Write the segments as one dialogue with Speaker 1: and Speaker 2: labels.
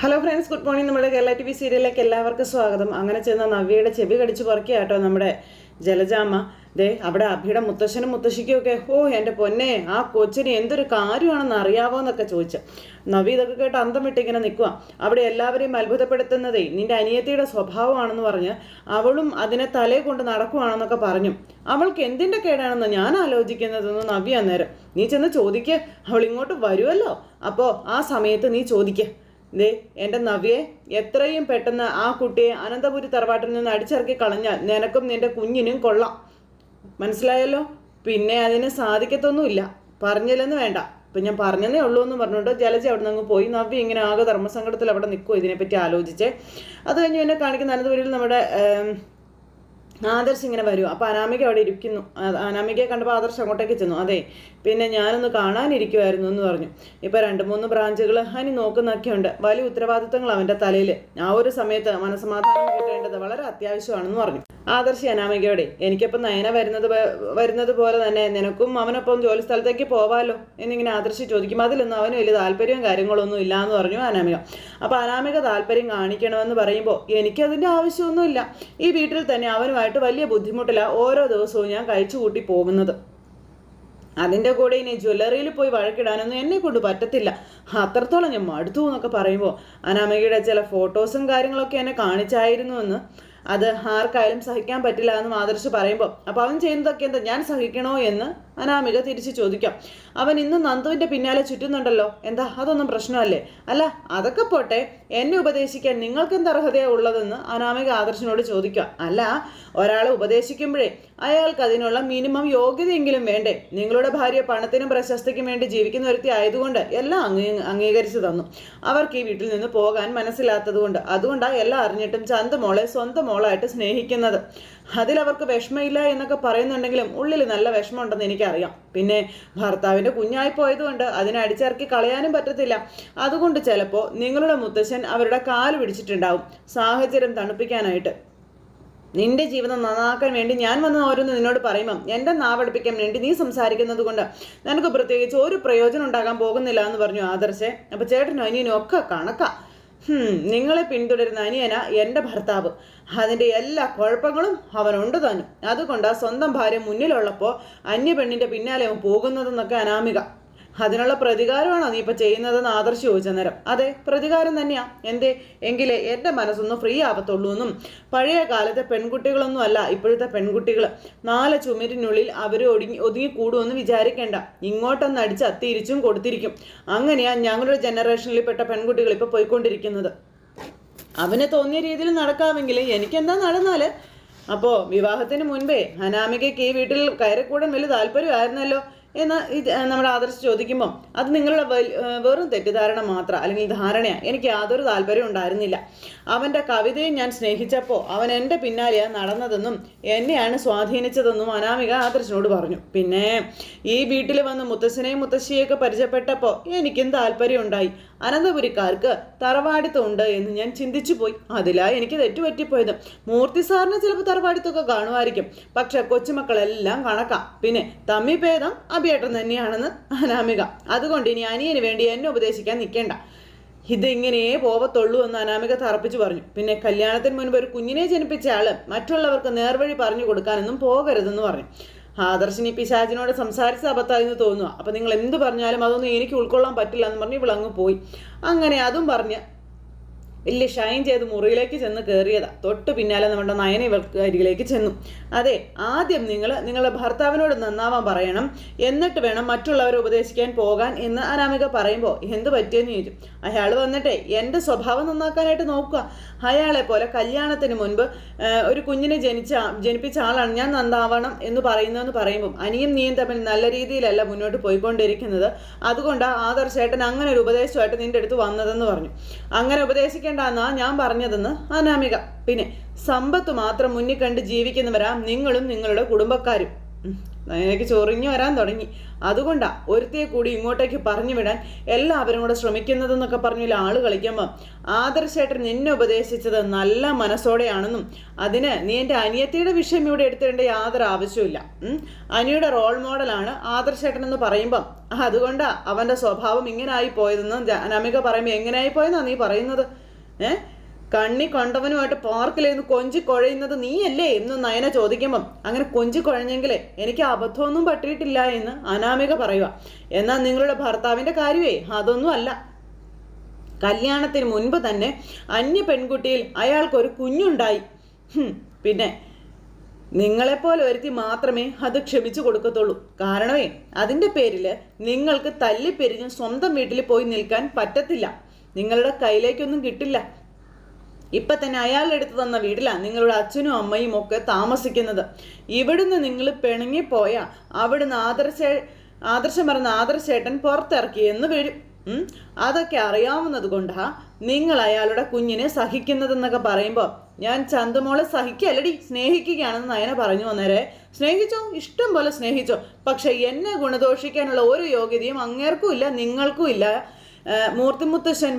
Speaker 1: Hello friends good morning നമ്മുടെ Kerala T V സീരിയലിലേക്ക് എല്ലാവർക്കും സ്വാഗതം. അങ്ങനെ ചെന്ന നവ്യയുടെ ചെവി കടിച്ചു പുറക്കുക കേട്ടോ നമ്മുടെ ജലജാമ ദേ അവിടെ അഭിയുടെ മുത്തശ്ശനും മുത്തശ്ശിക്കും ഒക്കെ ഓ എന്റെ പൊന്നെ ആ കൊച്ചിന് എന്തൊരു കാര്യമാണെന്ന് അറിയാവോ എന്നൊക്കെ ചോദിച്ചു നവി ഇതൊക്കെ കേട്ട് അന്തം വിട്ടിങ്ങനെ നിൽക്കുക അവിടെ എല്ലാവരെയും അത്ഭുതപ്പെടുത്തുന്നതേ നിന്റെ അനിയത്തിയുടെ സ്വഭാവമാണെന്ന് പറഞ്ഞ് അവളും അതിനെ തലേ കൊണ്ട് നടക്കുവാണെന്നൊക്കെ പറഞ്ഞു. അവൾക്ക് എന്തിന്റെ കേടാണെന്ന് ഞാൻ ആലോചിക്കുന്നതെന്ന് നവി അന്നേരം. നീ ചെന്ന് ചോദിക്കുക അവൾ ഇങ്ങോട്ട് വരുമല്ലോ അപ്പോൾ ആ സമയത്ത് നീ ചോദിക്ക്. ദേ എന്റെ നവ്യെ എത്രയും പെട്ടെന്ന് ആ കുട്ടിയെ അനന്തപുരി തറവാട്ടിൽ നിന്ന് അടിച്ചിറക്കി കളഞ്ഞാൽ നിനക്കും നിന്റെ കുഞ്ഞിനും കൊള്ളാം. മനസ്സിലായല്ലോ? പിന്നെ അതിന് സാധിക്കത്തൊന്നുമില്ല. പറഞ്ഞില്ലെന്ന് വേണ്ട. ഇപ്പം ഞാൻ പറഞ്ഞതേ ഉള്ളൂ എന്ന് പറഞ്ഞുകൊണ്ട് ജലജ അവിടെ നിന്ന് പോയി. നവ്യ ഇങ്ങനെ ആകെ ധർമ്മസങ്കടത്തിൽ അവിടെ നിൽക്കുമോ ഇതിനെപ്പറ്റി ആലോചിച്ച്. അത് കഴിഞ്ഞ് എന്നെ കാണിക്കുന്ന അനന്തപുരിയിൽ നമ്മുടെ ആദർശ് ഇങ്ങനെ വരും. അപ്പോൾ അനാമിക അവിടെ ഇരിക്കുന്നു. അനാമികയെ കണ്ടപ്പോൾ ആദർശ് അങ്ങോട്ടേക്ക് ചെന്നു. അതെ പിന്നെ ഞാനൊന്ന് കാണാനിരിക്കുമായിരുന്നു എന്ന് പറഞ്ഞു. ഇപ്പോൾ രണ്ട് മൂന്ന് ബ്രാഞ്ചുകൾ ഹനി നോക്കുന്നൊക്കെയുണ്ട് വലിയ ഉത്തരവാദിത്തങ്ങൾ അവന്റെ തലയിൽ ആ ഒരു സമയത്ത് മനസ്സമാധാനം കിട്ടേണ്ടത് വളരെ അത്യാവശ്യമാണെന്ന് പറഞ്ഞു. ആദർശി അനാമികയോടെ എനിക്കിപ്പം നയന വരുന്നത് വരുന്നത് പോലെ തന്നെ നിനക്കും അവനൊപ്പം ജോലി സ്ഥലത്തേക്ക് പോവാലോ? എന്നിങ്ങനെ ആദർശി ചോദിക്കും. അതിലൊന്നും അവന് വലിയ താല്പര്യവും കാര്യങ്ങളൊന്നും ഇല്ല എന്ന് പറഞ്ഞു അനാമിക. അപ്പോൾ അനാമിക താല്പര്യം കാണിക്കണമെന്ന് പറയുമ്പോൾ എനിക്കതിന്റെ ആവശ്യമൊന്നുമില്ല. ഈ വീട്ടിൽ തന്നെ അവനുമായിട്ട് വലിയ ബുദ്ധിമുട്ടില്ല ഓരോ ദിവസവും ഞാൻ കഴിച്ചു കൂട്ടി പോകുന്നത്. അതിന്റെ കൂടെ ഇനി ജ്വല്ലറിയിൽ പോയി വഴക്കിടാനൊന്നും എന്നെ കൊണ്ട് പറ്റത്തില്ല. അത്രത്തോളം ഞാൻ മടുത്തു എന്നൊക്കെ പറയുമ്പോൾ അനാമികയുടെ ചില ഫോട്ടോസും കാര്യങ്ങളൊക്കെ എന്നെ കാണിച്ചായിരുന്നു എന്ന്. അത് ആർക്കായാലും സഹിക്കാൻ പറ്റില്ല എന്ന് മാതൃശ് പറയുമ്പോൾ അപ്പോൾ അവൻ ചെയ്യുന്നതൊക്കെ എന്താ? ഞാൻ സഹിക്കണോ? എന്ന് അനാമിക തിരിച്ചു ചോദിക്കാം. അവൻ ഇന്ന് നന്ദുവിന്റെ പിന്നാലെ ചുറ്റുന്നുണ്ടല്ലോ. എന്താ? അതൊന്നും പ്രശ്നമല്ലേ? അല്ല അതൊക്കെ പോട്ടെ. എന്നെ ഉപദേശിക്കാൻ നിങ്ങൾക്ക് എന്ത് അർഹതയാണ് ഉള്ളതെന്ന് അനാമിക ആദർശനോട് ചോദിക്കാം അല്ല ഒരാളെ ഉപദേശിക്കുമ്പോഴേ അയാൾക്ക് അതിനുള്ള മിനിമം യോഗ്യതയെങ്കിലും വേണ്ടേ? നിങ്ങളുടെ ഭാര്യ പണത്തിനും പ്രശസ്തിക്കും വേണ്ടി ജീവിക്കുന്ന ഒരുത്തി ആയതുകൊണ്ട് എല്ലാം അംഗീ അംഗീകരിച്ചു തന്നു. അവർക്ക് ഈ വീട്ടിൽ നിന്ന് പോകാൻ മനസ്സിലാത്തതുകൊണ്ട് അതുകൊണ്ടാണ് എല്ലാം അറിഞ്ഞിട്ടും ചന്ത മോളെ സ്വന്തം മോളായിട്ട് സ്നേഹിക്കുന്നത്. അതിലവർക്ക് വിഷമമില്ല എന്നൊക്കെ പറയുന്നുണ്ടെങ്കിലും ഉള്ളിൽ നല്ല വിഷമമുണ്ടെന്ന് എനിക്കറിയാം. പിന്നെ ഭർത്താവിന്റെ കുഞ്ഞായി പോയതുകൊണ്ട് അതിനെ അടിച്ചിറക്കി കളയാനും പറ്റത്തില്ല. അതുകൊണ്ട് ചിലപ്പോൾ നിങ്ങളുടെ മുത്തശ്ശൻ അവരുടെ കാൽ പിടിച്ചിട്ടുണ്ടാവും സാഹചര്യം തണുപ്പിക്കാനായിട്ട്. നിന്റെ ജീവിതം നന്നാക്കാൻ വേണ്ടി ഞാൻ വന്ന ഓരോന്ന് നിന്നോട് പറയുമ്പം എന്റെ നാവടുപ്പിക്കാൻ വേണ്ടി നീ സംസാരിക്കുന്നത് കൊണ്ട് നിനക്ക് പ്രത്യേകിച്ച് ഒരു പ്രയോജനം ഉണ്ടാകാൻ പോകുന്നില്ല എന്ന് പറഞ്ഞു ആദർശേ. അപ്പോൾ ചേട്ടനും അനിയനും ഒക്കെ കണക്കാ. ഹും, നിങ്ങളെ പിന്തുടരുന്ന അനിയന എന്റെ ഭർത്താവ്. അതിന്റെ എല്ലാ കുഴപ്പങ്ങളും അവനുണ്ട് തന്നെ. അതുകൊണ്ടാ സ്വന്തം ഭാര്യ മുന്നിലുള്ളപ്പോൾ അന്യ പെണ്ണിന്റെ പിന്നാലെ അവൻ പോകുന്നതെന്നൊക്കെ അനാമിക. അതിനുള്ള പ്രതികാരമാണോ നീ ഇപ്പൊ ചെയ്യുന്നതെന്ന് ആദർശ് ചോദിച്ച നേരം? അതെ പ്രതികാരം തന്നെയാ. എന്തേ? എങ്കിലേ എന്റെ മനസ്സൊന്ന് ഫ്രീ ആവത്തുള്ളൂ എന്നും. പഴയ കാലത്തെ പെൺകുട്ടികളൊന്നും അല്ല ഇപ്പോഴത്തെ പെൺകുട്ടികൾ. നാല് ചുമരിനുള്ളിൽ അവർ ഒടുങ്ങി ഒതുങ്ങി കൂടുമെന്ന് വിചാരിക്കേണ്ട. ഇങ്ങോട്ടൊന്ന് അടിച്ച് അത്തിരിച്ചും കൊടുത്തിരിക്കും. അങ്ങനെയാ ഞങ്ങളുടെ ജനറേഷനിൽ പെട്ട പെൺകുട്ടികൾ ഇപ്പോൾ പോയിക്കൊണ്ടിരിക്കുന്നത്. അവന് തോന്നിയ രീതിയിൽ നടക്കാമെങ്കിൽ എനിക്കെന്താ നടന്നാൽ? അപ്പോ വിവാഹത്തിന് മുൻപേ അനാമികയ്ക്ക് ഈ വീട്ടിൽ കയറിക്കൂടാൻ വലിയ താല്പര്യമായിരുന്നല്ലോ. എന്ന് ഇത് നമ്മൾ ആദർശ് ചോദിക്കുമ്പോൾ അത് നിങ്ങളുടെ വെറും തെറ്റിദ്ധാരണ മാത്രം അല്ലെങ്കിൽ ധാരണയാണ്. എനിക്ക് യാതൊരു താല്പര്യം ഉണ്ടായിരുന്നില്ല. അവന്റെ കവിതയും ഞാൻ സ്നേഹിച്ചപ്പോൾ അവൻ എന്റെ പിന്നാലെയാണ് നടന്നതെന്നും എന്നെയാണ് സ്വാധീനിച്ചതെന്നും അനാമിക ആദർശനോട് പറഞ്ഞു. പിന്നെ ഈ വീട്ടിൽ വന്ന് മുത്തശ്ശനെയും മുത്തശ്ശിയൊക്കെ പരിചയപ്പെട്ടപ്പോൾ എനിക്കും താല്പര്യം ഉണ്ടായി അനന്തപുരിക്കാർക്ക് തറവാടിത്തം ഉണ്ട് എന്ന് ഞാൻ ചിന്തിച്ചു പോയി. അതിലാ എനിക്ക് തെറ്റുപറ്റിപ്പോയത്. മൂർത്തി സാറിന് ചിലപ്പോൾ തറവാടിത്തമൊക്കെ കാണുമായിരിക്കും. പക്ഷെ കൊച്ചുമക്കളെല്ലാം കണക്കാം. പിന്നെ തമ്മി ഭേദം അഭിയേട്ടൻ തന്നെയാണെന്ന് അനാമിക. അതുകൊണ്ട് ഇനി അനിയന് വേണ്ടി എന്നെ ഉപദേശിക്കാൻ നിൽക്കേണ്ട. ഇതിങ്ങനെ പോവത്തുള്ളൂ എന്ന് അനാമിക തറപ്പിച്ചു പറഞ്ഞു. പിന്നെ കല്യാണത്തിന് മുൻപ് ഒരു കുഞ്ഞിനെ ജനിപ്പിച്ച ആൾ മറ്റുള്ളവർക്ക് നേർവഴി പറഞ്ഞു കൊടുക്കാനൊന്നും പോകരുതെന്ന് പറഞ്ഞു. ആദർശിനി പിശാചിനോട് സംസാരിച്ച അബദ്ധമായിരുന്നു തോന്നുക അപ്പം നിങ്ങൾ എന്ത് പറഞ്ഞാലും അതൊന്നും എനിക്ക് ഉൾക്കൊള്ളാൻ പറ്റില്ല എന്ന് പറഞ്ഞ് ഇവളങ്ങ് പോയി. അങ്ങനെ അതും പറഞ്ഞ് വലിയ ഷൈൻ ചെയ്ത് മുറിയിലേക്ക് ചെന്ന് കയറിയതാ തൊട്ട് പിന്നാലെ നമ്മുടെ നയന ഇവൾക്ക് അരികിലേക്ക് ചെന്നു. അതെ ആദ്യം നിങ്ങൾ നിങ്ങളുടെ ഭർത്താവിനോട് നന്നാവാൻ പറയണം. എന്നിട്ട് വേണം മറ്റുള്ളവരെ ഉപദേശിക്കാൻ പോകാൻ എന്ന് അനാമിക പറയുമ്പോൾ എന്ത് പറ്റിയെന്ന് ചോദിച്ചു? അയാൾ വന്നിട്ടെ എന്റെ സ്വഭാവം നന്നാക്കാനായിട്ട് നോക്കുക. അയാളെ പോലെ കല്യാണത്തിന് മുൻപ് ഒരു കുഞ്ഞിനെ ജനിച്ച ജനിപ്പിച്ച ആളാണ് ഞാൻ നന്നാവണം എന്ന് പറയുന്നതെന്ന് പറയുമ്പം അനിയും നീയും തമ്മിൽ നല്ല രീതിയിലല്ല മുന്നോട്ട് പോയിക്കൊണ്ടിരിക്കുന്നത്. അതുകൊണ്ടാണ് ആദർശേട്ടൻ അങ്ങനെ ഒരു ഉപദേശമായിട്ട് നിന്റെ അടുത്ത് വന്നതെന്ന് പറഞ്ഞു. അങ്ങനെ ഉപദേശിക്കേണ്ടെന്നാ ഞാൻ പറഞ്ഞതെന്ന് അനാമിക. പിന്നെ സമ്പത്ത് മാത്രം മുന്നിൽ കണ്ട് ജീവിക്കുന്നവരാ നിങ്ങളും നിങ്ങളുടെ കുടുംബക്കാരും. നയനയ്ക്ക് ചൊറിഞ്ഞു വരാൻ തുടങ്ങി. അതുകൊണ്ടാ ഒരുത്തേ കൂടി ഇങ്ങോട്ടേക്ക് പറഞ്ഞു വിടാൻ എല്ലാവരും കൂടെ ശ്രമിക്കുന്നതെന്നൊക്കെ പറഞ്ഞില്ല ആൾ കളിക്കുമ്പോൾ ആദർശേട്ടൻ നിന്നെ ഉപദേശിച്ചത് നല്ല മനസ്സോടെയാണെന്നും അതിന് നീ എന്റെ അനിയത്തിയുടെ വിഷയം ഇവിടെ എടുത്തിടേണ്ട യാതൊരു ആവശ്യമില്ല. അനിയുടെ റോൾ മോഡലാണ് ആദർശേട്ടൻ എന്ന് പറയുമ്പം. അതുകൊണ്ടാ അവന്റെ സ്വഭാവം ഇങ്ങനെ ആയി പോയതെന്ന് അനാമിക പറയുമ്പോൾ എങ്ങനെയായി പോയെന്നാണ് നീ പറയുന്നത്? ഏ? കണ്ണി കണ്ടവനുമായിട്ട് പാർക്കിലിരുന്ന് കൊഞ്ചി കുഴയുന്നത് നീയല്ലേ എന്ന് നയന ചോദിക്കുമ്പം അങ്ങനെ കൊഞ്ചി കുഴഞ്ഞെങ്കിലേ എനിക്ക് അബദ്ധമൊന്നും പറ്റിയിട്ടില്ല എന്ന് അനാമിക പറയുക. എന്നാൽ നിങ്ങളുടെ ഭർത്താവിന്റെ കാര്യമേ? അതൊന്നും അല്ല കല്യാണത്തിന് മുൻപ് തന്നെ അന്യ പെൺകുട്ടിയിൽ അയാൾക്കൊരു കുഞ്ഞുണ്ടായി. പിന്നെ നിങ്ങളെപ്പോലെ ഒരുത്തി മാത്രമേ അത് ക്ഷമിച്ചു കൊടുക്കത്തുള്ളൂ. കാരണമേ അതിന്റെ പേരിൽ നിങ്ങൾക്ക് തല്ലിപ്പെരിഞ്ഞ് സ്വന്തം വീട്ടിൽ പോയി നിൽക്കാൻ പറ്റത്തില്ല. നിങ്ങളുടെ കയ്യിലേക്കൊന്നും കിട്ടില്ല. ഇപ്പൊ തന്നെ അയാൾ എടുത്തു തന്ന വീട്ടിലാണ് നിങ്ങളുടെ അച്ഛനും അമ്മയും ഒക്കെ താമസിക്കുന്നത്. ഇവിടുന്ന് നിങ്ങൾ പിണങ്ങിപ്പോയ അവിടുന്ന് ആദർശ ആദർശം പറഞ്ഞ ആദർശേട്ടൻ പുറത്തിറക്കി എന്ന് വരും. അതൊക്കെ അറിയാവുന്നത് കൊണ്ടാ നിങ്ങൾ അയാളുടെ കുഞ്ഞിനെ സഹിക്കുന്നതെന്നൊക്കെ പറയുമ്പോൾ ഞാൻ ചന്തുമോളെ സഹിക്കല്ലടി സ്നേഹിക്കുകയാണെന്ന് നയന പറഞ്ഞു വന്നേരെ. സ്നേഹിച്ചോ? ഇഷ്ടം പോലെ സ്നേഹിച്ചോ. പക്ഷെ എന്നെ ഗുണദോഷിക്കാനുള്ള ഒരു യോഗ്യതയും അങ്ങേർക്കും ഇല്ല നിങ്ങൾക്കും ഇല്ല. ഏഹ് മൂർത്തി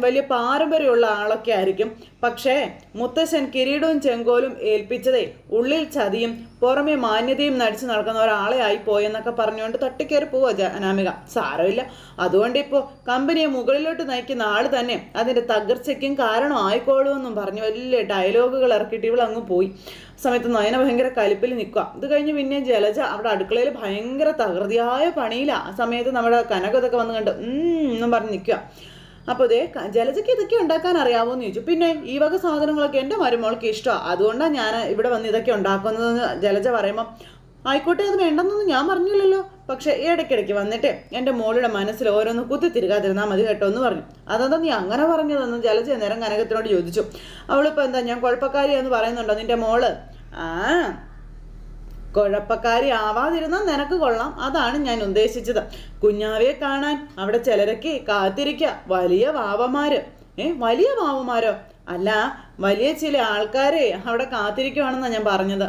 Speaker 1: വലിയ പാരമ്പര്യമുള്ള ആളൊക്കെ ആയിരിക്കും. പക്ഷേ മുത്തശ്ശൻ കിരീടവും ചെങ്കോലും ഏൽപ്പിച്ചതേ ഉള്ളിൽ ചതിയും പുറമെ മാന്യതയും നടിച്ചു നടക്കുന്ന ഒരാളെ ആയി പോയെന്നൊക്കെ പറഞ്ഞുകൊണ്ട് തട്ടിക്കയറി പോവുക അനാമിക. സാരമില്ല. അതുകൊണ്ട് ഇപ്പോൾ കമ്പനിയെ മുകളിലോട്ട് നയിക്കുന്ന ആൾ തന്നെ അതിന്റെ തകർച്ചയ്ക്കും കാരണം ആയിക്കോളുമെന്നും പറഞ്ഞു വലിയ ഡയലോഗുകൾ ഇറക്കിയിട്ട് ഇവളങ്ങ് പോയി. സമയത്ത് നയന ഭയങ്കര കലിപ്പിൽ നിൽക്കുക. ഇത് കഴിഞ്ഞ് പിന്നെ ജലജ അവിടെ അടുക്കളയിൽ ഭയങ്കര തകൃതിയായ പണിയിലാണ് ആ സമയത്ത് നമ്മുടെ കനക വന്നു കണ്ട് എന്നും പറഞ്ഞ് നിൽക്കുക. അപ്പോൾ ഇതേ ജലജയ്ക്ക് ഇതൊക്കെ ഉണ്ടാക്കാൻ അറിയാമോന്ന് ചോദിച്ചു. പിന്നെ ഈ വക സാധനങ്ങളൊക്കെ എന്റെ മരുമോൾക്ക് ഇഷ്ടമാണ് അതുകൊണ്ടാണ് ഞാൻ ഇവിടെ വന്ന് ഇതൊക്കെ ഉണ്ടാക്കുന്നതെന്ന് ജലജ പറയുമ്പം ആയിക്കോട്ടെ അത് വേണ്ടെന്നൊന്നും ഞാൻ പറഞ്ഞില്ലല്ലോ. പക്ഷേ ഇടയ്ക്കിടയ്ക്ക് വന്നിട്ട് എന്റെ മോളുടെ മനസ്സിൽ ഓരോന്ന് കുത്തിത്തിരുകാതിരുന്നാൽ മതി കേട്ടോ എന്ന് പറഞ്ഞു. അതെന്താ നീ അങ്ങനെ പറഞ്ഞതെന്ന് ജലജ നേരം കനകത്തിനോട് ചോദിച്ചു. അവളിപ്പോൾ എന്താ ഞാൻ കുഴപ്പക്കാരിയാന്ന് പറയുന്നുണ്ടോ നിന്റെ മോൾ? ആ. കുഴപ്പക്കാരി ആവാതിരുന്നാൽ നിനക്ക് കൊള്ളാം. അതാണ് ഞാൻ ഉദ്ദേശിച്ചത്. കുഞ്ഞാവയെ കാണാൻ അവിടെ ചിലരൊക്കെ കാത്തിരിക്ക. വലിയ വാവമാര്. ഏ വലിയ വാവമാരോ? അല്ല വലിയ ചില ആൾക്കാരെ അവിടെ കാത്തിരിക്കുവാണെന്നാണ് ഞാൻ പറഞ്ഞത്.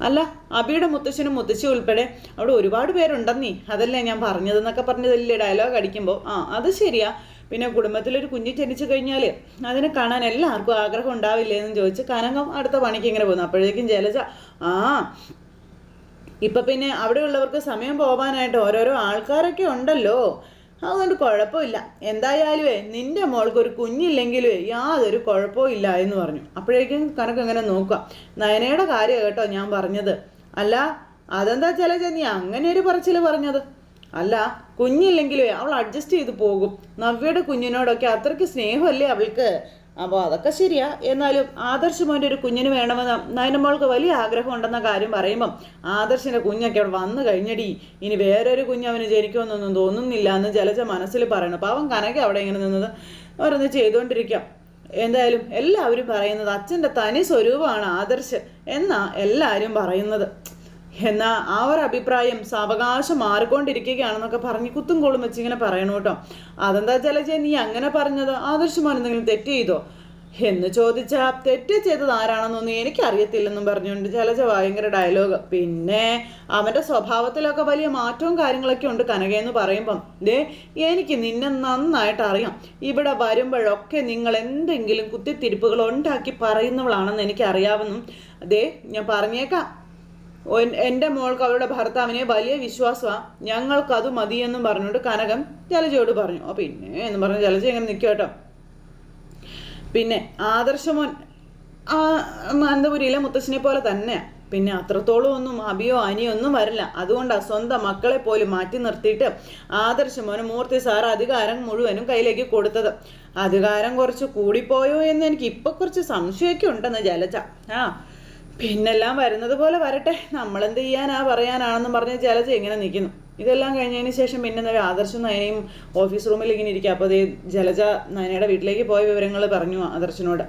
Speaker 1: അല്ല അബിയുടെ മുത്തശ്ശനും മുത്തശ്ശി ഉൾപ്പെടെ അവിടെ ഒരുപാട് പേരുണ്ടെന്നീ. അതല്ലേ ഞാൻ പറഞ്ഞതെന്നൊക്കെ പറഞ്ഞതല്ലേ ഡയലോഗ് അടിക്കുമ്പോൾ ആ അത് ശരിയാ. പിന്നെ കുടുംബത്തിലൊരു കുഞ്ഞ് ജനിച്ചു കഴിഞ്ഞാൽ അതിനെ കാണാൻ എല്ലാവർക്കും ആഗ്രഹം ഉണ്ടാവില്ലേ എന്ന് ചോദിച്ച് കനകം അടുത്ത പണിക്ക് ഇങ്ങനെ പോകുന്നു. അപ്പോഴേക്കും ജലജ ആ ഇപ്പം പിന്നെ അവിടെയുള്ളവർക്ക് സമയം പോകാനായിട്ട് ഓരോരോ ആൾക്കാരൊക്കെ ഉണ്ടല്ലോ. അതുകൊണ്ട് കുഴപ്പമില്ല. എന്തായാലുമേ നിന്റെ മോൾക്ക് ഒരു കുഞ്ഞില്ലെങ്കിലേ യാതൊരു കുഴപ്പവും ഇല്ല എന്ന് പറഞ്ഞു. അപ്പോഴേക്കും കണക്ക് ഇങ്ങനെ നോക്കുക. നയനയുടെ കാര്യം കേട്ടോ ഞാൻ പറഞ്ഞത്. അല്ല അതെന്താ ചില നീ അങ്ങനെ ഒരു പറച്ചിൽ പറഞ്ഞത്? അല്ല കുഞ്ഞില്ലെങ്കിലേ അവൾ അഡ്ജസ്റ്റ് ചെയ്ത് പോകും. നവ്യയുടെ കുഞ്ഞിനോടൊക്കെ അത്രയ്ക്ക് സ്നേഹമല്ലേ അവൾക്ക്? അപ്പോൾ അതൊക്കെ ശരിയാ. എന്നാലും ആദർശ് മോന്റെ ഒരു കുഞ്ഞിന് വേണമെന്ന് നയനമോൾക്ക് വലിയ ആഗ്രഹം ഉണ്ടെന്ന കാര്യം പറയുമ്പം ആദർശിന്റെ കുഞ്ഞൊക്കെ അവിടെ വന്നു കഴിഞ്ഞടി. ഇനി വേറൊരു കുഞ്ഞ് അവന് ജനിക്കുമെന്നൊന്നും തോന്നുന്നില്ല എന്ന് ജലജ മനസ്സിൽ പറയണം. അപ്പോൾ അവൻ കനക അവിടെ ഇങ്ങനെ നിന്നത് ഓരോന്ന് ചെയ്തുകൊണ്ടിരിക്കാം എന്തായാലും എല്ലാവരും പറയുന്നത് അച്ഛന്റെ തനി സ്വരൂപമാണ് ആദർശ് എന്നാ എല്ലാവരും പറയുന്നത്. എന്നാ ആ ഒരു അഭിപ്രായം സാവകാശം മാറിക്കൊണ്ടിരിക്കുകയാണെന്നൊക്കെ പറഞ്ഞ് കുത്തും കോളും വെച്ച് ഇങ്ങനെ പറയണു കേട്ടോ. അതെന്താ ജലജ നീ അങ്ങനെ പറഞ്ഞത്? ആദർശമാൻ എന്തെങ്കിലും തെറ്റ് ചെയ്തോ? എന്ന് ചോദിച്ചാൽ തെറ്റ് ചെയ്തത് ആരാണെന്നൊന്നും എനിക്കറിയത്തില്ലെന്നും പറഞ്ഞുകൊണ്ട് ജലജ ഭയങ്കര ഡയലോഗ് പിന്നെ അവന്റെ സ്വഭാവത്തിലൊക്കെ വലിയ മാറ്റവും കാര്യങ്ങളൊക്കെ ഉണ്ട് കനകയെന്ന് പറയുമ്പം. ദേ എനിക്ക് നിന്നെ നന്നായിട്ട് അറിയാം. ഇവിടെ വരുമ്പോഴൊക്കെ നിങ്ങൾ എന്തെങ്കിലും കുത്തിത്തിരിപ്പുകൾ ഉണ്ടാക്കി പറയുന്നവളാണെന്ന് എനിക്കറിയാമെന്നും ദേ ഞാൻ പറഞ്ഞേക്കാം. എന്റെ മോൾക്ക് അവളുടെ ഭർത്താവിനെ വലിയ വിശ്വാസമാണ് ഞങ്ങൾക്ക് അത് മതിയെന്നും പറഞ്ഞുകൊണ്ട് കനകം ജലജയോട് പറഞ്ഞു. ഓ പിന്നെ എന്ന് പറഞ്ഞ് ജലജ ഇങ്ങനെ നിൽക്കും കേട്ടോ. പിന്നെ ആദർശമോൻ അനന്തപുരിയിലെ മുത്തശ്ശിനെ പോലെ തന്നെ പിന്നെ അത്രത്തോളം ഒന്നും അഭിയോ അനിയോ ഒന്നും വരില്ല. അതുകൊണ്ടാണ് സ്വന്തം മക്കളെ പോലും മാറ്റി നിർത്തിയിട്ട് ആദർശമോന് മൂർത്തി സാർ അധികാരം മുഴുവനും കയ്യിലേക്ക് കൊടുത്തത്. അധികാരം കുറച്ച് കൂടിപ്പോയോ എന്ന് എനിക്ക് ഇപ്പൊ കുറച്ച് സംശയമൊക്കെ ഉണ്ടെന്ന് ജലജ. ആ പിന്നെല്ലാം വരുന്നത് പോലെ വരട്ടെ. നമ്മളെന്ത് ചെയ്യാനാ പറയാനാണെന്ന് പറഞ്ഞ് ജലജ ഇങ്ങനെ നിൽക്കുന്നു ഇതെല്ലാം കഴിഞ്ഞതിന് ശേഷം പിന്നെ എന്താ ആദർശം നയനയും ഓഫീസ് റൂമിൽ ഇങ്ങനെ ഇരിക്കുക. അപ്പോൾ അതേ ജലജ നയനയുടെ വീട്ടിലേക്ക് പോയ വിവരങ്ങൾ പറഞ്ഞു ആദർശനോട്.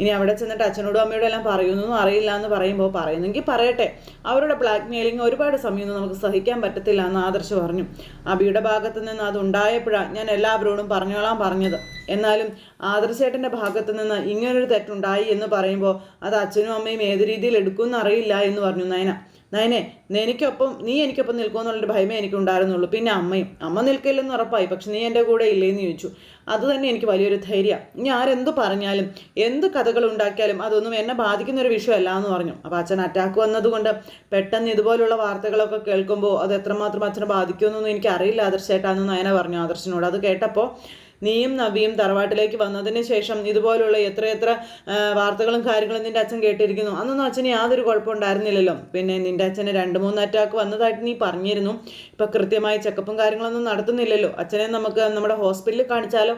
Speaker 1: ഇനി അവിടെ ചെന്നിട്ട് അച്ഛനോടും അമ്മയോടും എല്ലാം പറയുന്നൊന്നും അറിയില്ല എന്ന് പറയുമ്പോൾ പറയുന്നെങ്കിൽ പറയട്ടെ. അവരുടെ ബ്ലാക്ക് മെയിലിംഗ് ഒരുപാട് സമയമൊന്നും നമുക്ക് സഹിക്കാൻ പറ്റത്തില്ല എന്ന് ആദർശ് പറഞ്ഞു. അബിയുടെ ഭാഗത്ത് നിന്ന് അത് ഉണ്ടായപ്പോഴാണ് ഞാൻ എല്ലാവരോടും പറഞ്ഞോളാം പറഞ്ഞത്. എന്നാലും ആദർശേട്ടന്റെ ഭാഗത്ത് നിന്ന് ഇങ്ങനൊരു തെറ്റുണ്ടായി എന്ന് പറയുമ്പോൾ അത് അച്ഛനും അമ്മയും ഏത് രീതിയിൽ എടുക്കുമെന്ന് അറിയില്ല എന്ന് പറഞ്ഞു നയന. നയനെ എനിക്കൊപ്പം നീ എനിക്കൊപ്പം നിൽക്കുമെന്നുള്ളൊരു ഭയമേ എനിക്കുണ്ടായിരുന്നുള്ളൂ. പിന്നെ അമ്മയും. അമ്മ നിൽക്കില്ലെന്ന് ഉറപ്പായി. പക്ഷെ നീ എന്റെ കൂടെ ഇല്ലേന്ന് ചോദിച്ചു. അത് തന്നെ എനിക്ക് വലിയൊരു ധൈര്യം. ഇനി ആരെന്ത് പറഞ്ഞാലും എന്ത് കഥകൾ ഉണ്ടാക്കിയാലും അതൊന്നും എന്നെ ബാധിക്കുന്ന ഒരു വിഷയമല്ല എന്ന് പറഞ്ഞു. അപ്പോൾ അച്ഛൻ അറ്റാക്ക് വന്നതുകൊണ്ട് പെട്ടെന്ന് ഇതുപോലുള്ള വാർത്തകളൊക്കെ കേൾക്കുമ്പോൾ അത് എത്രമാത്രം അച്ഛനെ ബാധിക്കുമെന്നൊന്നും എനിക്ക് അറിയില്ല ആദർശേട്ടാന്ന് നയന പറഞ്ഞു ആദർശനോട്. അത് കേട്ടപ്പോൾ നീയും നബിയും തറവാട്ടിലേക്ക് വന്നതിന് ശേഷം ഇതുപോലുള്ള എത്രയെത്ര വാർത്തകളും കാര്യങ്ങളും നിന്റെ അച്ഛൻ കേട്ടിരിക്കുന്നു. അന്നൊന്നും അച്ഛന് യാതൊരു കുഴപ്പമുണ്ടായിരുന്നില്ലല്ലോ പിന്നെ നിന്റെ അച്ഛനെ രണ്ട് മൂന്ന് അറ്റാക്ക് വന്നതായിട്ട് നീ പറഞ്ഞിരുന്നു. ഇപ്പൊ കൃത്യമായി ചെക്കപ്പും കാര്യങ്ങളൊന്നും നടത്തുന്നില്ലല്ലോ. അച്ഛനെ നമുക്ക് നമ്മുടെ ഹോസ്പിറ്റലിൽ കാണിച്ചാലോ?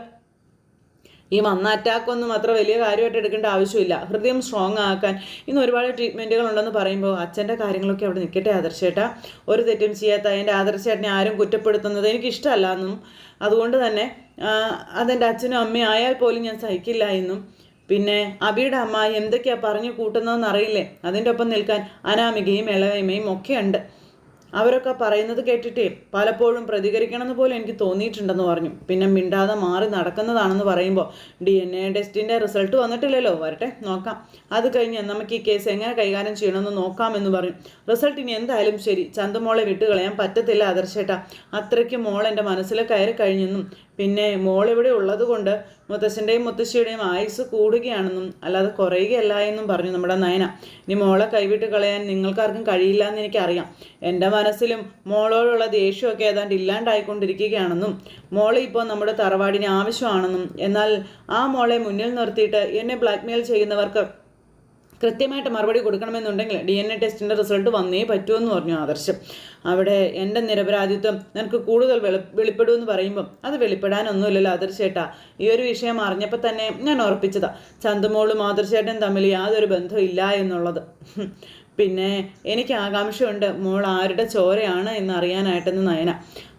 Speaker 1: ഈ വന്ന അറ്റാക്കൊന്നും അത്ര വലിയ കാര്യമായിട്ട് എടുക്കേണ്ട ആവശ്യമില്ല. ഹൃദയം സ്ട്രോങ് ആക്കാൻ ഇന്ന് ഒരുപാട് ട്രീറ്റ്മെന്റുകൾ ഉണ്ടെന്ന് പറയുമ്പോൾ അച്ഛന്റെ കാര്യങ്ങളൊക്കെ അവിടെ നിൽക്കട്ടെ ആദർശേട്ടാ ഒരു തെറ്റും ചെയ്യാത്ത എന്റെ ആദർശേട്ടനെ ആരും കുറ്റപ്പെടുത്തുന്നത് എനിക്കിഷ്ടമല്ല എന്നും. അതുകൊണ്ട് തന്നെ അതെന്റെ അച്ഛനും അമ്മയും ആയാൽ പോലും ഞാൻ സഹിക്കില്ല എന്നും. പിന്നെ അബിയുടെ അമ്മ എന്തൊക്കെയാണ് പറഞ്ഞു കൂട്ടുന്നതെന്ന് അറിയില്ലേ? അതിന്റെ ഒപ്പം നിൽക്കാൻ അനാമികയും ഇളവയമയും ഒക്കെ ഉണ്ട്. അവരൊക്കെ പറയുന്നത് കേട്ടിട്ടേ പലപ്പോഴും പ്രതികരിക്കണമെന്ന് പോലും എനിക്ക് തോന്നിയിട്ടുണ്ടെന്ന് പറഞ്ഞു. പിന്നെ മിണ്ടാതെ മാറി നടക്കുന്നതാണെന്ന് പറയുമ്പോൾ ഡി എൻ എ ടെസ്റ്റിന്റെ റിസൾട്ട് വന്നിട്ടില്ലല്ലോ. വരട്ടെ നോക്കാം. അത് കഴിഞ്ഞ് നമുക്ക് ഈ കേസ് എങ്ങനെ കൈകാര്യം ചെയ്യണമെന്ന് നോക്കാമെന്ന് പറഞ്ഞു. റിസൾട്ട് ഇനി എന്തായാലും ശരി. ചന്തമോളെ വിട്ടുകളയാൻ പറ്റത്തില്ല ആദർശേട്ടാ. അത്രയ്ക്ക് മോൾ എന്റെ മനസ്സിൽ കയറി കഴിഞ്ഞെന്നും പിന്നെ മോൾ ഇവിടെ ഉള്ളത് കൊണ്ട് മുത്തശ്ശന്റെയും മുത്തശ്ശിയുടെയും ആയുസ് കൂടുകയാണെന്നും അല്ലാതെ കുറയുകയല്ല എന്നും പറഞ്ഞു നമ്മുടെ നയന. ഇനി മോളെ കൈവിട്ട് കളയാൻ നിങ്ങൾക്കാർക്കും കഴിയില്ല എന്ന് എനിക്കറിയാം. എന്റെ മനസ്സിലും മോളോടുള്ള ദേഷ്യമൊക്കെ ഏതാണ്ട് ഇല്ലാണ്ടായിക്കൊണ്ടിരിക്കുകയാണെന്നും മോളെ ഇപ്പോൾ നമ്മുടെ തറവാടിന് ആവശ്യമാണെന്നും എന്നാൽ ആ മോളെ മുന്നിൽ നിർത്തിയിട്ട് എന്നെ ബ്ലാക്ക്മെയിൽ ചെയ്യുന്നവർക്ക് കൃത്യമായിട്ട് മറുപടി കൊടുക്കണമെന്നുണ്ടെങ്കിൽ ഡി എൻ എ ടെസ്റ്റിന്റെ റിസൾട്ട് വന്നേ പറ്റുമെന്ന് പറഞ്ഞു ആദർശം. അവിടെ എന്റെ നിരപരാധിത്വം നിനക്ക് കൂടുതൽ വെളി വെളിപ്പെടുമെന്ന് പറയുമ്പം അത് വെളിപ്പെടാനൊന്നുമില്ലല്ലോ ആദർശേട്ടാ. ഈ ഒരു വിഷയം അറിഞ്ഞപ്പോൾ തന്നെ ഞാൻ ഉറപ്പിച്ചതാണ് ചന്തുമോളും ആദർശേട്ടൻ തമ്മിൽ യാതൊരു ബന്ധവും ഇല്ല എന്നുള്ളത്. പിന്നെ എനിക്ക് ആകാംക്ഷയുണ്ട് മോൾ ആരുടെ ചോരയാണ് എന്ന് അറിയാനായിട്ടെന്ന് നയന.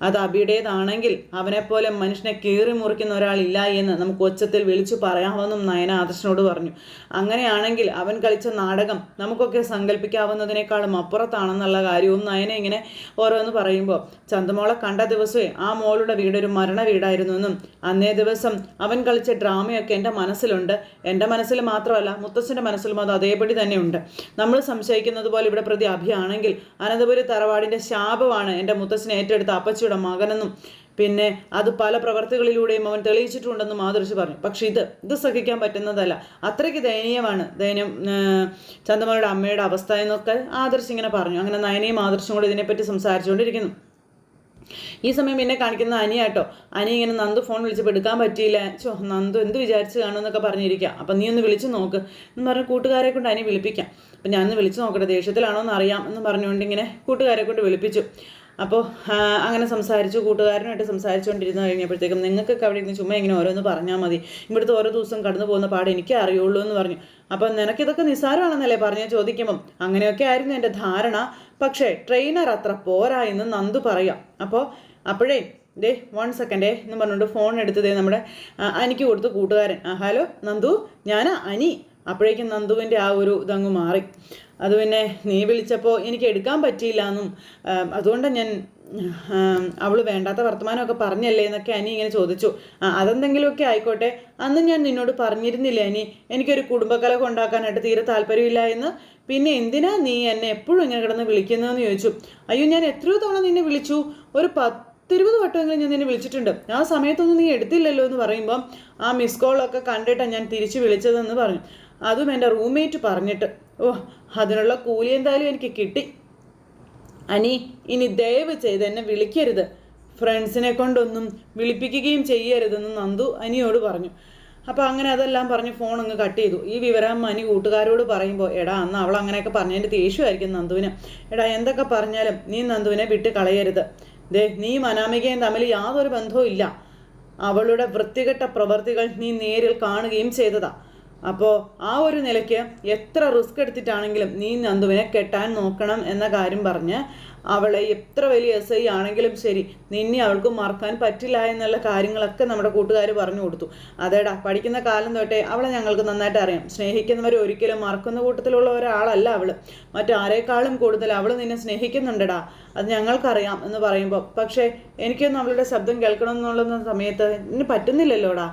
Speaker 1: അത് അബിയുടേതാണെങ്കിൽ അവനെപ്പോലെ മനുഷ്യനെ കീറി മുറിക്കുന്ന ഒരാളില്ല എന്ന് നമുക്ക് ഒച്ചത്തിൽ വിളിച്ചു പറയാമെന്നും നയന ആദർശനോട് പറഞ്ഞു. അങ്ങനെയാണെങ്കിൽ അവൻ കളിച്ച നാടകം നമുക്കൊക്കെ സങ്കല്പിക്കാവുന്നതിനേക്കാളും അപ്പുറത്താണെന്നുള്ള കാര്യവും നയന ഇങ്ങനെ ഓരോന്ന് പറയുമ്പോൾ ചന്തമോളെ കണ്ട ദിവസമേ ആ മോളുടെ വീടൊരു മരണ വീടായിരുന്നുവെന്നും അന്നേ ദിവസം അവൻ കളിച്ച ഡ്രാമയൊക്കെ എന്റെ മനസ്സിലുണ്ട്. എന്റെ മനസ്സിൽ മാത്രമല്ല മുത്തച്ഛന്റെ മനസ്സിലും അത് അതേപടി തന്നെയുണ്ട്. നമ്മൾ സംശയിക്കുന്നത് പോലെ ഇവിടെ പ്രതി അഭിയാണെങ്കിൽ അനന്തപുരി തറവാടിന്റെ ശാപമാണ് എന്റെ മുത്തച്ഛനെ ഏറ്റെടുത്ത അപ്പച്ചിയുടെ മകനെന്നും. പിന്നെ അത് പല പ്രവർത്തികളിലൂടെയും അവൻ തെളിയിച്ചിട്ടുണ്ടെന്നും മാതൃശി പറഞ്ഞു. പക്ഷെ ഇത് ഇത് സഹിക്കാൻ പറ്റുന്നതല്ല. അത്രയ്ക്ക് ദയനീയമാണ് ദയനം ചന്ദമയുടെ അമ്മയുടെ അവസ്ഥ എന്നൊക്കെ ആദർശ് ഇങ്ങനെ പറഞ്ഞു. അങ്ങനെ നയനയും ആദർശും കൂടെ ഇതിനെപ്പറ്റി സംസാരിച്ചുകൊണ്ടിരിക്കുന്നു. ഈ സമയം എന്നെ കാണിക്കുന്ന അനിയാട്ടോ അനി ഇങ്ങനെ നന്ദു ഫോൺ വിളിച്ചപ്പോൾ എടുക്കാൻ പറ്റിയില്ല. ചോ നന്ദു എന്ത് വിചാരിച്ച് കാണുമെന്നൊക്കെ പറഞ്ഞിരിക്കുക അപ്പം നീ ഒന്ന് വിളിച്ച് നോക്ക്. എന്ന് പറഞ്ഞ് കൂട്ടുകാരെ കൊണ്ട് അനി വിളിപ്പിക്കാം. അപ്പം ഞാനൊന്ന് വിളിച്ച് നോക്കട്ടെ ദേഷ്യത്തിലാണോ എന്ന് അറിയാം എന്ന് പറഞ്ഞുകൊണ്ട് ഇങ്ങനെ കൂട്ടുകാരെ കൊണ്ട് വിളിപ്പിച്ചു. അപ്പോൾ അങ്ങനെ സംസാരിച്ചു. കൂട്ടുകാരനായിട്ട് സംസാരിച്ചുകൊണ്ടിരുന്ന് കഴിഞ്ഞപ്പോഴത്തേക്കും നിങ്ങൾക്കൊക്കെ അവിടെ ഇരുന്ന് ചുമ്മാ ഇങ്ങനെ ഓരോന്ന് പറഞ്ഞാൽ മതി. ഇവിടുത്തെ ഓരോ ദിവസം കടന്നു പോകുന്ന പാട് എനിക്കേ അറിയുള്ളൂ എന്ന് പറഞ്ഞു. അപ്പം നിനക്കിതൊക്കെ നിസ്സാരമാണെന്നല്ലേ പറഞ്ഞ് ചോദിക്കുമ്പം? അങ്ങനെയൊക്കെ ആയിരുന്നു എന്റെ ധാരണ. പക്ഷേ ട്രെയിനർ അത്ര പോരാ എന്ന് നന്ദു പറയാം. അപ്പോൾ അപ്പോഴേ ഡേ വൺ സെക്കൻഡേ എന്ന് പറഞ്ഞുകൊണ്ട് ഫോൺ എടുത്തതേ നമ്മുടെ അനിക്ക് കൊടുത്ത് കൂട്ടുകാരൻ. ആ ഹലോ നന്ദു ഞാൻ അനി. അപ്പോഴേക്കും നന്ദുവിന്റെ ആ ഒരു ഇതങ്ങ് മാറി. അത് പിന്നെ നീ വിളിച്ചപ്പോൾ എനിക്ക് എടുക്കാൻ പറ്റിയില്ല എന്നും അതുകൊണ്ട് ഞാൻ അവൾ വേണ്ടാത്ത വർത്തമാനമൊക്കെ പറഞ്ഞല്ലേ എന്നൊക്കെ അനി ഇങ്ങനെ ചോദിച്ചു. അതെന്തെങ്കിലുമൊക്കെ ആയിക്കോട്ടെ. അന്ന് ഞാൻ നിന്നോട് പറഞ്ഞിരുന്നില്ല അനി? എനിക്കൊരു കുടുംബകലഹം ഉണ്ടാക്കാനായിട്ട് തീരെ താല്പര്യമില്ല എന്ന്. പിന്നെ എന്തിനാ നീ എന്നെ എപ്പോഴും ഇങ്ങനെ കിടന്ന് വിളിക്കുന്നതെന്ന് ചോദിച്ചു. അയ്യോ ഞാൻ എത്രയോ തവണ നിന്നെ വിളിച്ചു. ഒരു പത്തിരുപത് വട്ടമെങ്കിലും ഞാൻ നിന്നെ വിളിച്ചിട്ടുണ്ട്. ആ സമയത്തൊന്നും നീ എടുത്തില്ലല്ലോ എന്ന് പറയുമ്പം ആ മിസ് കോളൊക്കെ കണ്ടിട്ടാണ് ഞാൻ തിരിച്ചു വിളിച്ചതെന്ന് പറഞ്ഞു. അതും എന്റെ റൂംമേറ്റ് പറഞ്ഞിട്ട്. ഓ അതിനുള്ള കൂലി എന്തായാലും എനിക്ക് കിട്ടി. അനി ഇനി ദയവ് ചെയ്ത് എന്നെ വിളിക്കരുത്. ഫ്രണ്ട്സിനെ കൊണ്ടൊന്നും വിളിപ്പിക്കുകയും ചെയ്യരുതെന്ന് നന്ദു അനിയോട് പറഞ്ഞു. അപ്പോൾ അങ്ങനെ അതെല്ലാം പറഞ്ഞ് ഫോൺ അങ്ങ് കട്ട് ചെയ്തു. ഈ വിവരം അനി കൂട്ടുകാരോട് പറയുമ്പോൾ എടാ അന്ന് അവൾ അങ്ങനെയൊക്കെ പറഞ്ഞതിന്റെ ദേഷ്യമായിരിക്കും നന്ദുവിന്. എടാ എന്തൊക്കെ പറഞ്ഞാലും നീ നന്ദുവിനെ വിട്ട് കളയരുത്. ദേ നീ അനാമികയും തമ്മിൽ യാതൊരു ബന്ധവും ഇല്ല. അവളുടെ വൃത്തികെട്ട പ്രവൃത്തികൾ നീ നേരിൽ കാണുകയും ചെയ്തതാ. അപ്പോൾ ആ ഒരു നിലയ്ക്ക് എത്ര റിസ്ക് എടുത്തിട്ടാണെങ്കിലും നീ നന്ദുവിനെ കെട്ടാൻ നോക്കണം എന്ന കാര്യം പറഞ്ഞ് അവളെ എത്ര വലിയ എസ് ഐ ആണെങ്കിലും ശരി നിന്നെ അവൾക്ക് മറക്കാൻ പറ്റില്ല എന്നുള്ള കാര്യങ്ങളൊക്കെ നമ്മുടെ കൂട്ടുകാർ പറഞ്ഞു കൊടുത്തു. അതേടാ പഠിക്കുന്ന കാലം തൊട്ടേ അവളെ ഞങ്ങൾക്ക് നന്നായിട്ട് അറിയാം. സ്നേഹിക്കുന്നവരെ ഒരിക്കലും മറക്കുന്ന കൂട്ടത്തിലുള്ള ഒരാളല്ല അവൾ മറ്റാരേക്കാളും കൂടുതൽ അവൾ നിന്നെ സ്നേഹിക്കുന്നുണ്ടടാ. അത് ഞങ്ങൾക്കറിയാം എന്ന് പറയുമ്പോൾ പക്ഷേ എനിക്കൊന്നും അവളുടെ ശബ്ദം കേൾക്കണം എന്നുള്ള സമയത്ത് ഇനി പറ്റുന്നില്ലല്ലോടാ.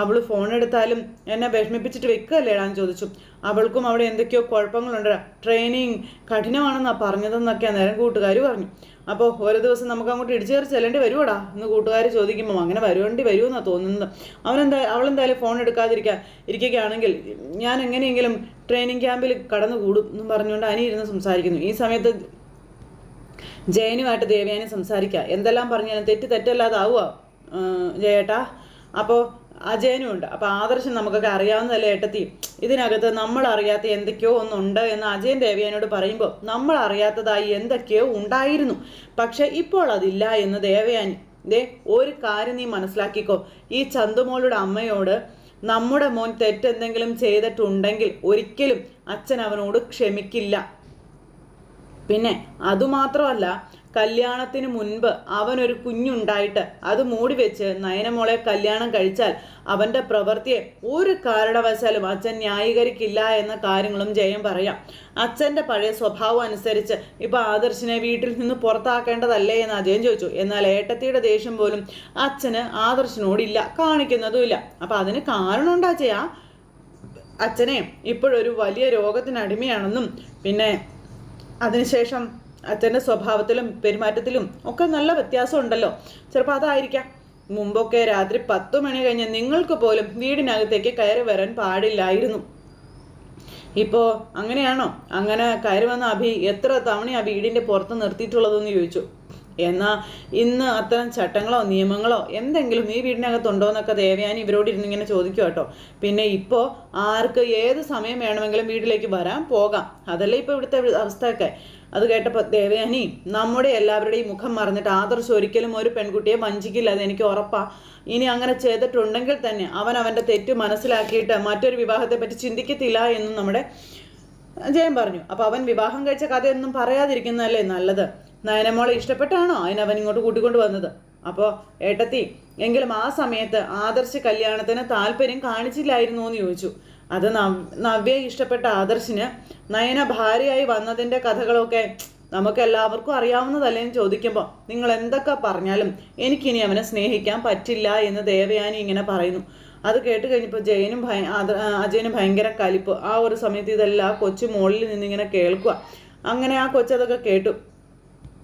Speaker 1: അവൾ ഫോൺ എടുത്താലും എന്നെ വിഷമിപ്പിച്ചിട്ട് വെക്കുകയല്ലേടാന്ന് ചോദിച്ചു. അവൾക്കും അവിടെ എന്തൊക്കെയോ കുഴപ്പങ്ങളുണ്ട്. ട്രെയിനിങ് കഠിനമാണെന്നാണ് പറഞ്ഞതെന്നൊക്കെ നേരം കൂട്ടുകാർ പറഞ്ഞു. അപ്പോൾ ഓരോ ദിവസം നമുക്ക് അങ്ങോട്ട് ഇടിച്ചു കയറി ചെല്ലേണ്ടി വരുവടാ? എന്ന് കൂട്ടുകാർ ചോദിക്കുമ്പോൾ അങ്ങനെ വരുവേണ്ടി വരുമെന്നാണ് തോന്നുന്നത്. അവനെന്താ അവളെന്തായാലും ഫോൺ എടുക്കാതിരിക്കാൻ ഇരിക്കുകയാണെങ്കിൽ ഞാൻ എങ്ങനെയെങ്കിലും ട്രെയിനിങ് ക്യാമ്പിൽ കടന്നു കൂടും എന്നും പറഞ്ഞുകൊണ്ട് അനി ഇരുന്ന് സംസാരിക്കുന്നു. ഈ സമയത്ത് ജയനുമായിട്ട് ദേവയാനി സംസാരിക്കുക എന്തെല്ലാം പറഞ്ഞാലും തെറ്റ് തെറ്റല്ലാതാവുക ജയേട്ടാ. അപ്പോൾ അജയനും ഉണ്ട്. അപ്പോൾ ആദർശം നമുക്കൊക്കെ അറിയാവുന്നതല്ലേ ഏട്ടത്തിയും ഇതിനകത്ത് നമ്മൾ അറിയാത്ത എന്തൊക്കെയോ ഒന്നുണ്ട് എന്ന് അജയൻ ദേവയാനോട് പറയുമ്പോൾ നമ്മൾ അറിയാത്തതായി എന്തൊക്കെയോ ഉണ്ടായിരുന്നു. പക്ഷേ ഇപ്പോൾ അതില്ല എന്ന് ദേവയാനി ദേ ഒരു കാര്യം നീ മനസ്സിലാക്കിക്കോ. ഈ ചന്തുമോളുടെ അമ്മയോട് നമ്മുടെ മോൻ തെറ്റെന്തെങ്കിലും ചെയ്തിട്ടുണ്ടെങ്കിൽ ഒരിക്കലും അച്ഛൻ അവനോട് ക്ഷമിക്കില്ല. പിന്നെ അതുമാത്രമല്ല കല്യാണത്തിന് മുൻപ് അവനൊരു കുഞ്ഞുണ്ടായിട്ട് അത് മൂടി വെച്ച് നയനമോളെ കല്യാണം കഴിച്ചാൽ അവന്റെ പ്രവൃത്തിയെ ഒരു കാരണവശാലും അച്ഛൻ ന്യായീകരിക്കില്ല എന്ന കാര്യങ്ങളും ജയം പറയാം. അച്ഛന്റെ പഴയ സ്വഭാവം അനുസരിച്ച് ഇപ്പോൾ ആദർശിനെ വീട്ടിൽ നിന്ന് പുറത്താക്കേണ്ടതല്ലേ എന്ന് അജയൻ ചോദിച്ചു. എന്നാൽ ഏട്ടത്തിയുടെ ദേഷ്യം പോലും അച്ഛന് ആദർശിനോടില്ല കാണിക്കുന്നതുമില്ല. അപ്പം അതിന് കാരണമുണ്ടാ ചെയ്യാ അച്ഛനെ ഇപ്പോഴൊരു വലിയ രോഗത്തിനടിമയാണെന്നും പിന്നെ അതിനുശേഷം അച്ഛന്റെ സ്വഭാവത്തിലും പെരുമാറ്റത്തിലും ഒക്കെ നല്ല വ്യത്യാസം ഉണ്ടല്ലോ ചിലപ്പോൾ അതായിരിക്കാം. മുമ്പൊക്കെ രാത്രി പത്തു മണി കഴിഞ്ഞ് നിങ്ങൾക്ക് പോലും വീടിനകത്തേക്ക് കയറി വരാൻ പാടില്ലായിരുന്നു. ഇപ്പോൾ അങ്ങനെയാണോ? അങ്ങനെ കയറി വന്ന അഭി എത്ര തവണ ആ വീടിന്റെ പുറത്ത് നിർത്തിയിട്ടുള്ളതെന്ന് ചോദിച്ചു. എന്നാൽ ഇന്ന് അത്തരം ചട്ടങ്ങളോ നിയമങ്ങളോ എന്തെങ്കിലും ഈ വീടിനകത്തുണ്ടോ എന്നൊക്കെ ദേവയാനി ഇവരോട് ഇരുന്നിങ്ങനെ ചോദിക്കും കേട്ടോ. പിന്നെ ഇപ്പോൾ ആർക്ക് ഏത് സമയം വേണമെങ്കിലും വീട്ടിലേക്ക് വരാൻ പോകാം. അതല്ലേ ഇപ്പോൾ ഇവിടുത്തെ അവസ്ഥയൊക്കെ. അത് കേട്ടപ്പോൾ ദേവയാനി നമ്മുടെ എല്ലാവരുടെയും മുഖം മറന്നിട്ട് ആദർശ് ഒരിക്കലും ഒരു പെൺകുട്ടിയെ വഞ്ചിക്കില്ല. അത് എനിക്ക് ഉറപ്പാണ് ഇനി അങ്ങനെ ചെയ്തിട്ടുണ്ടെങ്കിൽ തന്നെ അവൻ അവന്റെ തെറ്റ് മനസ്സിലാക്കിയിട്ട് മറ്റൊരു വിവാഹത്തെ പറ്റി ചിന്തിക്കത്തില്ല എന്നും നമ്മുടെ ജയൻ പറഞ്ഞു. അപ്പോൾ അവൻ വിവാഹം കഴിച്ച കഥയൊന്നും പറയാതിരിക്കുന്നതല്ലേ നല്ലത്? നയനമോളെ ഇഷ്ടപ്പെട്ടാണോ അതിനവൻ ഇങ്ങോട്ട് കൂട്ടിക്കൊണ്ട് വന്നത്? അപ്പോൾ ഏട്ടത്തി എങ്കിലും ആ സമയത്ത് ആദർശ് കല്യാണത്തിന് താല്പര്യം കാണിച്ചില്ലായിരുന്നു എന്ന് ചോദിച്ചു. അത് നവ്യ ഇഷ്ടപ്പെട്ട ആദർശിന് നയന ഭാര്യയായി വന്നതിന്റെ കഥകളൊക്കെ നമുക്ക് എല്ലാവർക്കും അറിയാവുന്നതല്ലേ എന്ന് ചോദിക്കുമ്പോൾ നിങ്ങൾ എന്തൊക്കെ പറഞ്ഞാലും എനിക്കിനി അവനെ സ്നേഹിക്കാൻ പറ്റില്ല എന്ന് ദേവയാനി ഇങ്ങനെ പറയുന്നു. അത് കേട്ട് കഴിഞ്ഞപ്പോൾ ജയനും ഭയ അജയനും ഭയങ്കര കലിപ്പ്. ആ ഒരു സമയത്ത് ഇതെല്ലാം കൊച്ചു മുകളിൽ നിന്നിങ്ങനെ കേൾക്കുക അങ്ങനെ ആ കൊച്ചതൊക്കെ കേട്ടു.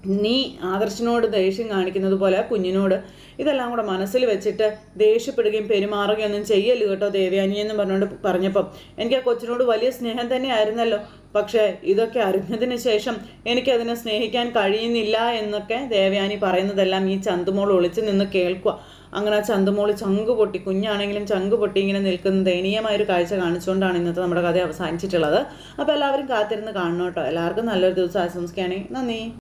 Speaker 1: നീ ആദർശിനോട് ദേഷ്യം കാണിക്കുന്നത് പോലെ കുഞ്ഞിനോട് ഇതെല്ലാം കൂടെ മനസ്സിൽ വെച്ചിട്ട് ദേഷ്യപ്പെടുകയും പെരുമാറുകയും ഒന്നും ചെയ്യല്ലോ കേട്ടോ ദേവയാനി എന്ന് പറഞ്ഞുകൊണ്ട് പറഞ്ഞപ്പം. എനിക്ക് ആ കൊച്ചിനോട് വലിയ സ്നേഹം തന്നെ ആയിരുന്നല്ലോ പക്ഷേ ഇതൊക്കെ അറിഞ്ഞതിന് ശേഷം എനിക്കതിനെ സ്നേഹിക്കാൻ കഴിയുന്നില്ല എന്നൊക്കെ ദേവയാനി പറയുന്നതെല്ലാം ഈ ചന്തുമോൾ ഒളിച്ചു നിന്ന് കേൾക്കുക. അങ്ങനെ ആ ചന്തുമോൾ ചങ്ക് പൊട്ടി കുഞ്ഞാണെങ്കിലും ചങ്ക് പൊട്ടി ഇങ്ങനെ നിൽക്കുന്ന ദയനീയമായൊരു കാഴ്ച കാണിച്ചുകൊണ്ടാണ് ഇന്നത്തെ നമ്മുടെ കഥ അവസാനിച്ചിട്ടുള്ളത്. അപ്പോൾ എല്ലാവരും കാത്തിരുന്ന് കാണണം കേട്ടോ. എല്ലാവർക്കും നല്ലൊരു ദിവസം ആശംസിക്കുകയാണെങ്കിൽ നന്ദി.